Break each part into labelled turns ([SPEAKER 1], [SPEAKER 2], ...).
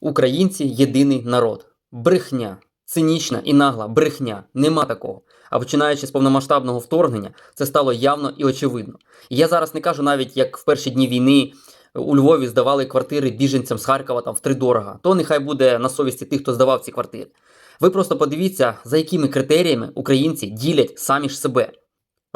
[SPEAKER 1] Українці єдиний народ. Брехня. Цинічна і нагла брехня. Нема такого. А починаючи з повномасштабного вторгнення, це стало явно і очевидно. І я зараз не кажу навіть, як в перші дні війни у Львові здавали квартири біженцям з Харкова там втридорога. То нехай буде на совісті тих, хто здавав ці квартири. Ви просто подивіться, за якими критеріями українці ділять самі ж себе.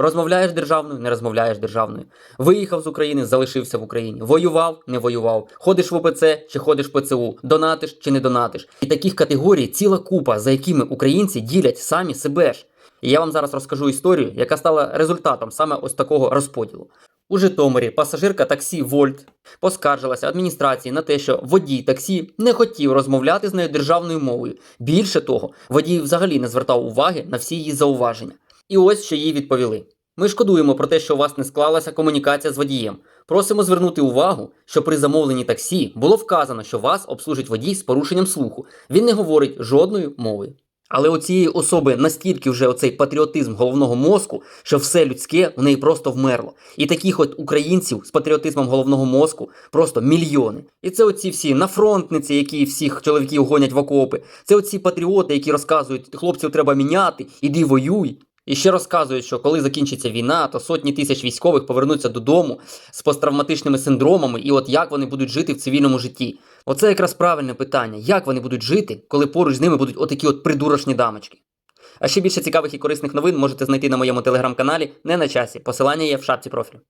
[SPEAKER 1] Розмовляєш державною, не розмовляєш державною. Виїхав з України, залишився в Україні. Воював, не воював. Ходиш в ОПЦ чи ходиш в ПЦУ, донатиш чи не донатиш. І таких категорій ціла купа, за якими українці ділять самі себе ж. І я вам зараз розкажу історію, яка стала результатом саме ось такого розподілу. У Житомирі пасажирка таксі Вольт поскаржилася адміністрації на те, що водій таксі не хотів розмовляти з нею державною мовою. Більше того, водій взагалі не звертав уваги на всі її зауваження. І ось що їй відповіли. Ми шкодуємо про те, що у вас не склалася комунікація з водієм. Просимо звернути увагу, що при замовленні таксі було вказано, що вас обслужить водій з порушенням слуху. Він не говорить жодною мовою. Але у цієї особи настільки вже оцей патріотизм головного мозку, що все людське у неї просто вмерло. І таких от українців з патріотизмом головного мозку просто мільйони. І це оці всі нафронтниці, які всіх чоловіків гонять в окопи. Це оці патріоти, які розказують, хлопців треба міняти, іди воюй. І ще розказують, що коли закінчиться війна, то сотні тисяч військових повернуться додому з посттравматичними синдромами, і от як вони будуть жити в цивільному житті. Оце якраз правильне питання, як вони будуть жити, коли поруч з ними будуть отакі от придурочні дамочки. А ще більше цікавих і корисних новин можете знайти на моєму телеграм-каналі не на часі. Посилання є в шапці профілю.